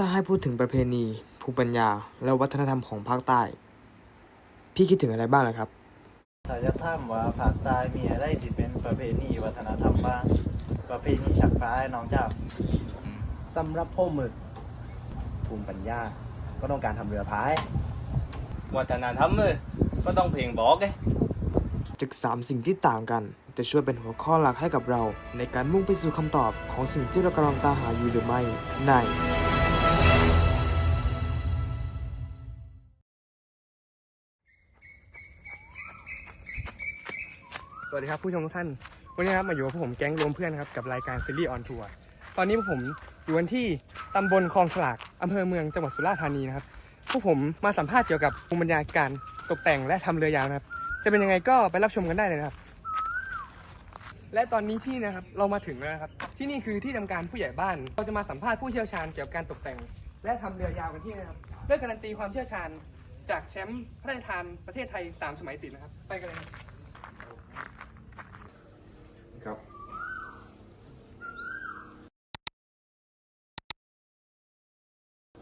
ถ้าให้พูดถึงประเพณีภูมิปัญญา และวัฒนธรรมของภาคใต้ พี่คิดถึงอะไรบ้างล่ะครับถ้าจะถามว่าภาคใต้มีอะไรที่เป็นประเพณีวัฒนธรรมบ้าง ประเพณีฉักฟ้าน้องเจ้าสำหรับพ่อหมึก ภูมิปัญญา ก็ต้องการทำเรือพาย วัฒนธรรมเลยก็ต้องเพลงบอกไงจากสามสิ่งที่ต่างกัน จะช่วยเป็นหัวข้อหลักให้กับเรา ในการมุ่งไปสู่คำตอบของสิ่งที่เรากำลังตามหาอยู่หรือไม่ใน สวัสดีครับผู้ชมทุกท่าน วันนี้ครับมาอยู่กับพวกผมแก๊งรวมเพื่อนครับกับรายการซีรีส์ออนทัวร์ตอนนี้พวกผมอยู่กันที่ตำบลคลองฉลากอำเภอเมืองจังหวัดสุราษฎร์ธานีนะครับพวกผมมาสัมภาษณ์เกี่ยวกับภูมิปัญญาการตกแต่งและทำเรือยาวนะครับ จะเป็นยังไงก็ไปรับชมกันได้เลยนะครับ และตอนนี้ที่นะครับเรามาถึงแล้วนะครับ ที่นี่คือที่ทำการผู้ใหญ่บ้าน เราจะมาสัมภาษณ์ผู้เชี่ยวชาญเกี่ยวกับการตกแต่ง และทำเรือยาวกันที่นี่นะครับเพื่อการันตีความเชี่ยวชาญจากแชมป์พระราชทานประเทศไทยสามสมัยติดนะครับ ไปกันเลยครับ ครับ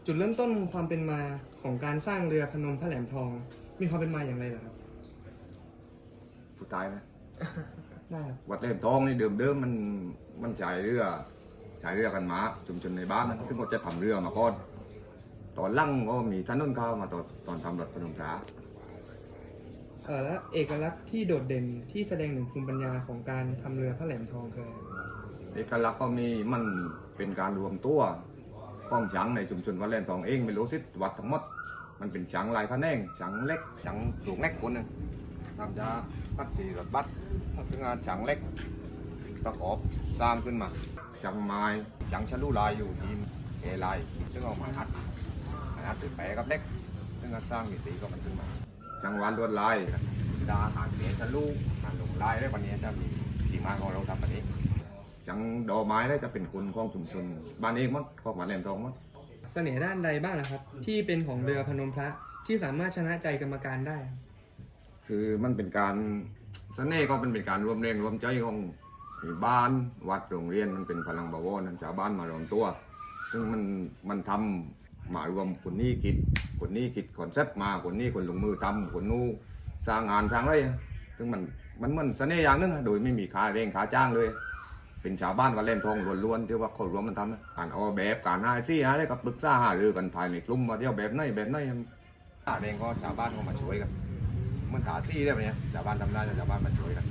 จุดเริ่มต้นความเป็นมาของการสร้างเรือพนมพระแหลมทอง มีความเป็นมาอย่างไรเหรอครับ ผู้ตายนะ ได้ครับวัดเล่มทองนี่เดิมเดิมๆมันมันฉายเรือฉายเรือกันมาชุมชนในบ้านนะซึ่งก็จะทำเรือมาก่อนตอนหลั่งก็มีถนนเข้ามาตอนตอนทำรถพนมพระเออ และเอกลักษณ์ที่โดดเด่นที่แสดงถึงภูมิปัญญาของการทำเรือพระแหลมทองคืออะไรเอกลักษณ์ก็มีมันเป็นการรวมตัวของช้างในชุมชนวัดเล่มทองเองไม่รู้สิวัดทั้งหมด มันเป็นช้างลายขะแนงช้างเล็กช้างหลวงเล็กคนหนึ่งทำยาพัดสีรถบัสถึงงานช้างเล็กประกอบสร้างขึ้นมาช่างไม้ช่างชะลูลายอยู่ทีมเอลายซึ่งเอามาอัดมาอัดติดแปะกับเล็กซึ่งก็สร้างมิติก็มันขึ้นมา ช่างวานลวดลายดาหารเขียนชะลูหารลงลายได้วันนี้จะมีทีมงานของเราทำแบบนี้ช่างดอกไม้ได้จะเป็นคนของชุมชนบ้านเองมั้งของบ้านแหลมทองมั้งเสน่ห์ด้านใดบ้างนะครับ ที่เป็นของเรือพนมพระที่สามารถชนะใจกรรมการได้ครับคือมันเป็นการเสน่ห์ก็เป็นเป็นการรวมแรงรวมใจของบ้านวัดโรงเรียนมันเป็นพลังบวรนั้นชาวบ้านมารวมตัว ซึ่งมันมันทำ มารวมคนนี้คิดคนนี้คิดคอนเซ็ปต์มาคนนี้คนลงมือทำคนนู้สร้างงานสร้างอะไรซึ่งมันมันมันเสน่ห์อย่างหนึงอะโดยไม่มีค่าเร่งค่าจ้างเลย เป็นชาวบ้านวันเล่นทองล้วนๆที่ว่าเขารวมมันทำการออกแบบการหาซี่หาอะไรกับปรึกษาหารือกันภายในกลุ่มว่าเที่ยวแบบไหนแบบไหนหาเองก็ชาวบ้านก็มาช่วยกันมันหาซี่ได้ไหมเนี่ยชาวบ้านทำได้ชาวบ้านมาช่วยกัน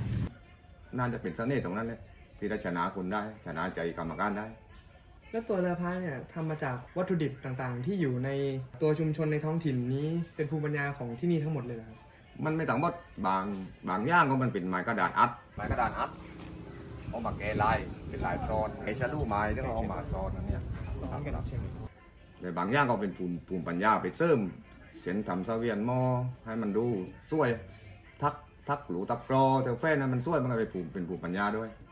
น่าจะเป็นเสน่ห์ตรงนั้นเลยที่ได้ชนะคุณได้ชนะใจกรรมการได้ แล้วตัวเรือพายเนี่ยทำมาจากวัตถุดิบต่างๆ ที่อยู่ในตัวชุมชนในท้องถิ่นนี้ เป็นภูมิปัญญาของที่นี่ทั้งหมดเลยเหรอครับมันไม่ต่างบดบางบางอย่างก็มันเป็นไม้กระดาษอัดไม้กระดาษอัดเอามาแกะลายเป็นลายซ้อนไอ้ชะลูไม้ที่เขาเอามาซ้อนนั่นเนี่ยแต่บางอย่างก็เป็นภูมิภูมิปัญญาไปเสริมเช่นทำเสวียนหม้อให้มันดูสวยทักทักหรูตักกรอแต่แฟนนั้นมันสวยมันก็เป็นภูมิเป็นภูมิปัญญาด้วยเอ่อ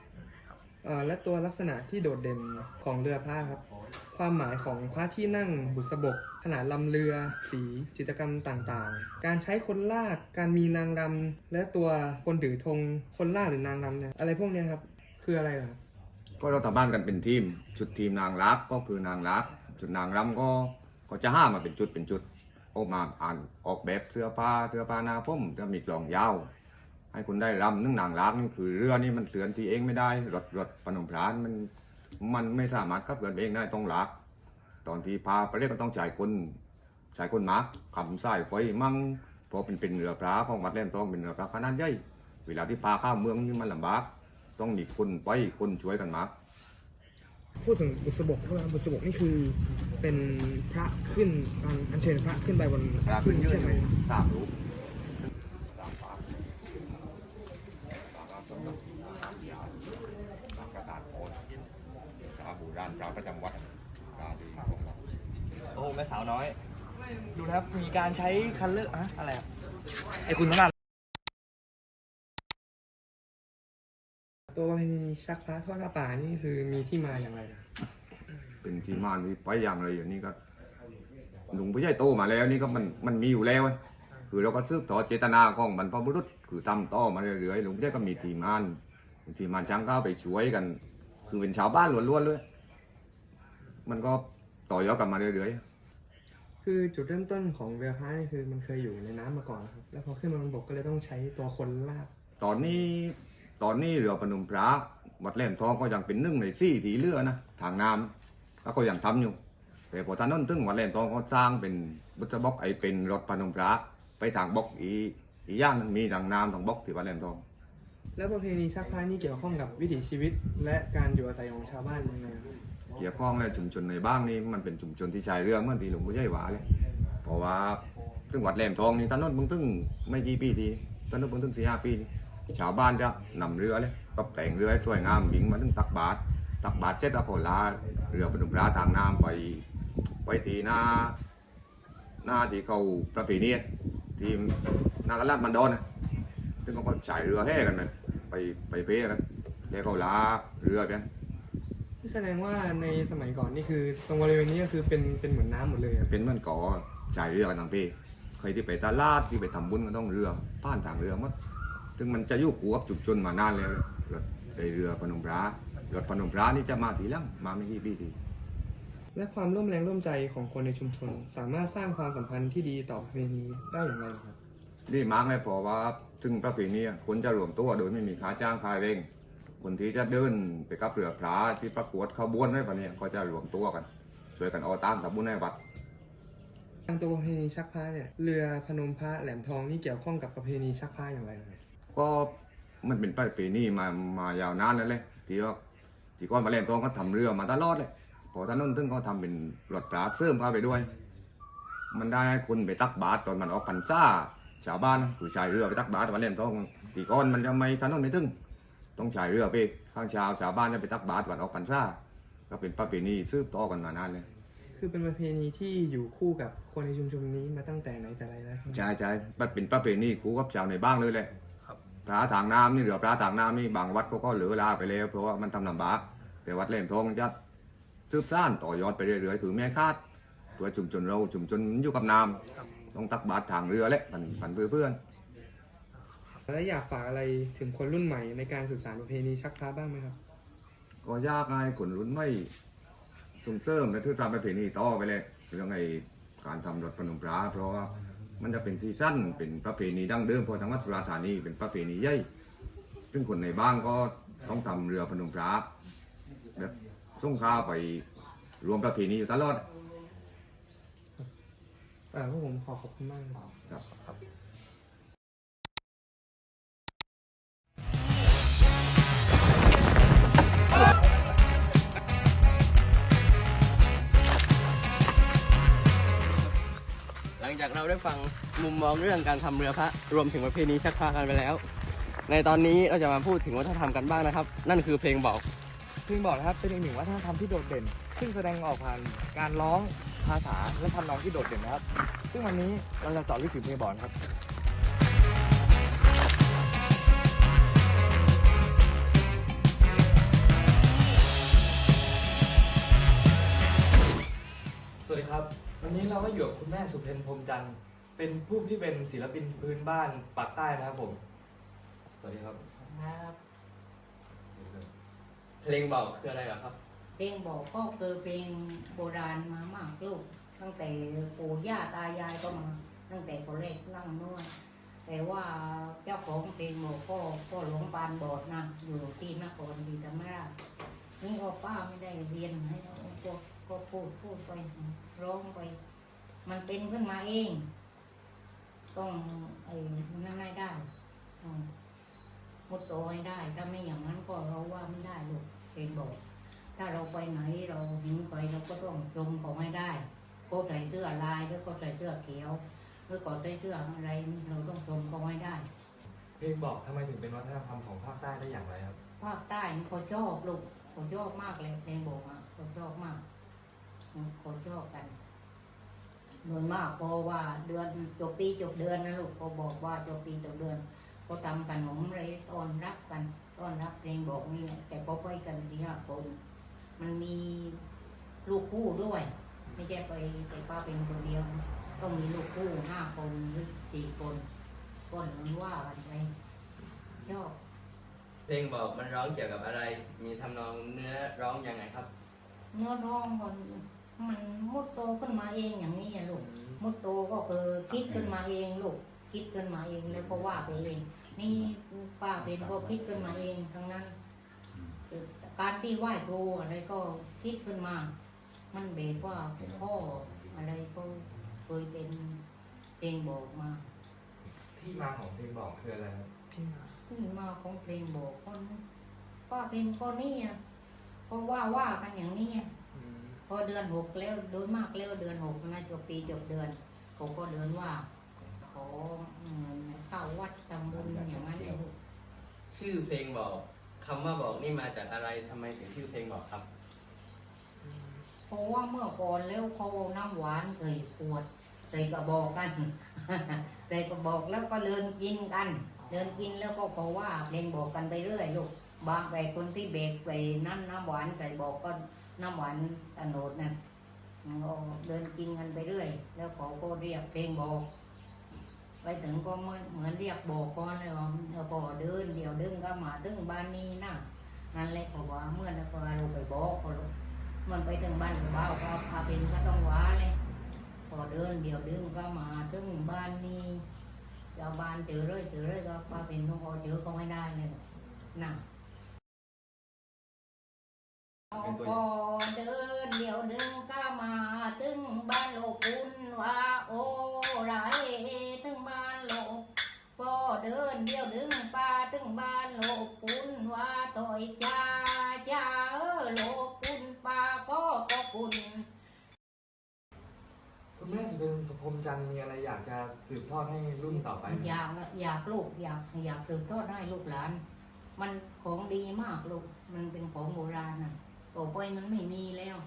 และตัวลักษณะที่โดดเด่นของเรือพระครับ ความหมายของพระที่นั่งบุษบก ขนาดลำเรือ สีจิตรกรรมต่างๆ การใช้คนลาก การมีนางรำและตัวคนถือธงคนลากหรือนางรำเนี่ยอะไรพวกนี้ครับ คืออะไรครับก็เราทำบ้านกันเป็นทีม ชุดทีมนางรักก็คือนางรักจุดนางรำก็ก็จะห้ามาเป็นจุดเป็นจุดออกมาอ่านออกแบบเสื้อผ้าเสื้อผ้าหนาผมจะมีกลองยาว ให้คุณได้รำนึ่งนางรักนี่คือเรือนี่มันเสือนทีเองไม่ได้รถรถปนมพรานมันมันไม่สามารถขับเรือเองได้ต้องรักตอนที่พาไปเรียกก็ต้องจ่ายคนจ่ายคนมาร์กขำไส้ไฟมั่งเพราะเป็นเป็นเรือพระของวัดเล่นทองเป็นเรือพระขนาดใหญ่เวลาที่พาเข้าเมืองนี่มันลำบากต้องมีคนไปคนช่วยกันมาพูดถึงบุษบกด้วยครับบุษบกนี่คือเป็นพระขึ้นอันอัญเชิญพระขึ้นไปบนพระขึ้นยืนใช่ไหมสามรูปสามฝาสามฝาต้นไม้สามยาวสามกระดาษโอนพระโบูราณพระประจำวัดพระดีของเรา โอ้แม่สาวน้อย ดูนะครับมีการใช้คันเลอร์อะอะไรอะไอคุณขนาดตัวประเพณีชักพระทอดผ้าป่านี่คือมีที่มาอย่างไรนะเป็นที่มาที่ไปอย่างไรอย่างนี้ก็หนุ่มผู้ใหญ่โตมาแล้วนี่ก็มันมันมีอยู่แล้วอะคือเราก็ซืบต่อเจตนาของบรรพบุรุษคือทำต่อมาเรื่อยๆหลวงพ่อก็มีทีมงานทีมงานช่างก้าวไปช่วยกัน คือเป็นชาวบ้านล้วนๆเลย มันก็ต่อยอดกันมาเรื่อย คือจุดเริ่มต้นของเรือพายนี่คือมันเคยอยู่ในน้ำมาก่อนครับ แล้วพอขึ้นมาบนบกก็เลยต้องใช้ตัวคนลาก ตอนนี้ตอนนี้เรือพนมพระวัดแหลมทองก็ยังเป็นหนึ่งในสี่ทีเรือนะทางน้ำแล้วก็ยังทำอยู่แต่พอตอนนั้นถึงวัดแหลมทองก็สร้างเป็นบุตรบกไอเป็นรถพนมพระไปทางบกอีอีย่างนึงมีทางน้ำทางบกที่วัดแหลมทอง แล้วประเพณีชักพายนี่เกี่ยวข้องกับวิถีชีวิต และการอยู่อาศัยของชาวบ้านยังไงครับ เกี่ยวข้องและชุมชนในบ้านนี่มันเป็นชุมชนที่ชายเรือเมื่อนที่หลวงพ่อใหญ่หวาเลยเพราะว่าถึงวัดแหลมทองนี่ถนนเพิ่งถึงไม่กี่ปีทีถนนเพิ่งถึงสี่ห้าปีชาวบ้านจะนำเรือเลยตกแต่งเรือให้สวยงามวิ่งมาถึงตักบาตรตักบาตรเสร็จแล้วก็ลาเรือพนมพระทางน้ำไปไปทีหน้าหน้าที่เขาประเพณีที่หนากันลาดมันโดอนนะซึ่งเขาก็ฉายเรือแห่กันไปไปเพกันแล้วก็ลาเรือกัน แสดงว่าในสมัยก่อนนี่คือตรงบริเวณนี้ก็คือเป็นเป็นเหมือนน้ำหมดเลยอะเป็นเหมันก่อจ่ายเรือกันทางเพใครที่ไปตลาดที่ไปทำบุญก็ต้องเรือผ่านทางเรือหมัดถึงมันจะอยุ่ขู่กับจุดชนมานานแล้วรถไอเรือพนมพระรถพนมพระนี่จะมาทีหลังมาไม่กี่ปีที และความร่วมแรงร่วมใจของคนในชุมชน สามารถสร้างความสัมพันธ์ที่ดีต่อประเพณีได้อย่างไรครับ นี่มาร์กเลยเพราะว่าถึงประเพณีอะคนจะรวมตัวโดยไม่มีค่าจ้างค่าเร่ง คนที่จะเดินไปกับเรือพระที่ประกวดขบวนอะไรแบบนี้ก็จะรวมตัวกัน ช่วยกันเอาตามทำบุญให้วัดทางตัวประเพณีชักพระเนี่ยเรือพนมพระแหลมทองนี่เกี่ยวข้องกับประเพณีชักพระอย่างไรครับก็มันเป็นประเพณีมามายาวนานแล้วเลยที่ว่าที่ก้อนมาเล่นตองก็ทำเรือมาตลอดเลยพอถนนถึงก็ทำเป็นรถปลาเสริมพาไปด้วย มันได้ให้คนไปตักบาตรตอนมันออกพรรษาชาวบ้านคือชายเรือไปตักบาตรมาเล่นตองตีก้อนมันจะไม่ถนนไม่ถึง ต้องชายเรือไปข้างชาวชาวบ้านจะไปตักบาตรวันออกพรรษาก็เป็นประเพณีสืบต่อกันมานานเลย คือเป็นประเพณีที่อยู่คู่กับคนในชุมชนนี้มาตั้งแต่ไหนแต่ไรแล้วครับใช่ใช่มันเป็นประเพณีคู่กับชาวในบ้านเลยแหละพระทางน้ำนี่เหลือพระทางน้ำนี่บางวัดเขาก็เหลือลาไปแล้วเพราะว่ามันทำลำบากแต่วัดเล่มทองจะซืบซ่านต่อยอดไปเรื่อยๆถือแม่คาดตัวชุมชนเราชุมชนอยู่กับน้ำต้องตักบาตรทางเรือแหละปันปันเพื่อเพื่อน และอยากฝากอะไรถึงคนรุ่นใหม่ในการสื่อสารประเพณีชักพระบ้างไหมครับ ก็ยากไงคนรุ่นไม่ส่งเสริมและทือตามประเพณีต่อไปเลยเรื่องไอ้การทำรถพนมพระเพราะว่ามันจะเป็นที่สั้นเป็นประเพณีดั้งเดิมพราะทางวัดสุราธานีเป็นประเพณีใหญ่ซึ่งคนในบ้านก็ต้องทำเรือพนมพระแบบส่งข้าวไปรวมประเพณีอยู่ตลอดอ่าพวกผมขอขอบคุณมากครับ หลังจากเราได้ฟังมุมมองเรื่องการทำเรือพระรวมถึงประเพณีชักพระกันไปแล้ว ในตอนนี้เราจะมาพูดถึงวัฒนธรรมกันบ้างนะครับ นั่นคือเพลงบอก เพลงบอกนะครับเป็นอีกหนึ่งวัฒนธรรมที่โดดเด่น ซึ่งแสดงออกผ่านการร้องภาษาและทำนองที่โดดเด่นนะครับ ซึ่งวันนี้เราจะเจาะลึกถึงเพลงบอกนะครับ ครับวันนี้เราก็อยู่กับคุณแม่สุเพนพรหมจันทร์เป็นผู้ที่เป็นศิลปินพื้นบ้านปากใต้นะครับผม สวัสดีครับ ครับเพลงบอกคืออะไรเหรอครับ เพลงบอกก็คือเพลงโบราณมามากลูก ตั้งแต่ปู่ย่าตายายก็มา ตั้งแต่คนแรกนั่งนวดแต่ว่าเจ้าของเพลงบอกก็ก็หลวงปานบอดนะอยู่ที่นครศรีธรรมราชนี่ก็ป้าไม่ได้เรียนให้เราก็ ก็พูดพูดไปร้องไป มันเป็นขึ้นมาเอง ต้องไอ้นั่นให้ได้อืมมุดโตให้ได้ ถ้าไม่อย่างนั้นก็เราว่าไม่ได้ลูกเป็นบอกถ้าเราไปไหนเราเห็นใครเราก็ต้องชมเขาไม่ได้ ก็ใส่เสื้อลายหรือก็ใส่เสื้อเขียวหรือก็ใส่เสื้ออะไรนี่เราต้องชมเขาไม่ได้เพลงบอกทำไมถึงเป็นวัฒนธรรมของภาคใต้ได้อย่างไรครับ ภาคใต้นี่เขาชอบลูกเขาชอบมากเลยเพลงบอกอะเขาชอบมาก อืมเขาชอบกันโดยมากเพราะว่าเดือนจบปีจบเดือนนะลูกเขาบอกว่าจบปีจบเดือนเขาทำขนมอะไรต้อนรับกันต้อนรับเพลงบอกนี่แหละแต่เขาไปกันสี่ห้าคนมันมีลูกคู่ด้วย ไม่ใช่ไปแต่ป้าเป็นคนเดียวต้องมีลูกคู่ห้าคนหรือสี่คนก็มันว่ากันไปชอบเพลงบอกมันร้องเกี่ยวกับอะไร มีทำนองเนื้อร้องยังไงครับ เนื้อร้องมัน มันมุดโตขึ้นมาเองอย่างนี้อะลูกมุดโตก็คือคิดขึ้นมาเองลูกคิดขึ้นมาเองแล้วก็ว่าไปเอง นี่ป้าเป็นก็คิดขึ้นมาเองทั้งนั้นคือการที่ไหว้ครูอะไรก็คิดขึ้นมา มันเบสว่าพ่ออะไรก็เคยเป็นเพลงบอกมา ที่มาของเพลงบอกคืออะไรครับพี่มาที่มาของเพลงบอกคนป้าเป็นคนนี้อะเพราะว่าว่ากันอย่างนี้ อะอืมพอเดือนหกแล้วโดยมากแล้วเดือนหกนะจบปีจบเดือนเขาก็เดินว่าขอเงินเข้าวัดทำบุญอย่างนั้นเลยชื่อเพลงบอกคำว่าบอกนี่มาจากอะไรทำไมถึงชื่อเพลงบอกครับเพราะว่าเมื่อก่อนแล้วเขาเอาน้ำหวานใส่ขวดใส่กระบอกกันใส่กระบอกแล้วก็เดินกินกัน เดินกินแล้วก็เขาว่าเพลงบอกกันไปเรื่อยลูกบางไอ้คนที่เบรกไปนั่นน้ำหวานใส่บอกก็ น้ำหวานตะโนดนั่นเราเดินกินกันไปเรื่อย แล้วเขาก็เรียกเพลงบอกไปถึงก็เหมือนเหมือนเรียกบอกก่อนเลยว่าแล้วพอเดินเดี๋ยวเดินก็มาถึงบ้านนี้นะนั่นแหละเขาว่าเมื่อแล้วก็เราไปบอกเขาลมันไปถึงบ้านเขาบ้าก็พาเป็นก็ต้องว้าเลยพอเดินเดี๋ยวเดินก็มาถึงบ้านนี้ชาวบ้านเจอเลยเจอเลยก็พาเป็นต้องเอาเจอเขาไม่ได้เลยนะ พอเดินเดี๋ยวเดินก็มาถึงบ้านโลกุนว่าโอ้ไรถึงบ้านโลกพอเดินเดี๋ยวเดินป้าถึงบ้านโลกุนว่าต่อยจ้าจ้าเออโลกุนป้าก็ก็กุนคุณแม่สุเป็นพรหมจันทร์มีอะไรอยากจะสืบทอดให้รุ่นต่อไปไหมอยากอยากลูกอยากอยากสืบทอดให้ลูกหลาน มันของดีมากลูก มันเป็นของโบราณน่ะ ต่อไปมันไม่มีแล้ว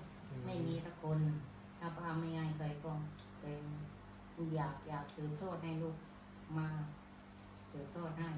ไม่มีสักคนถ้าป้าไม่ให้ใครก็เป็นอยากอยากสืบทอดให้ลูกมาสืบทอดให้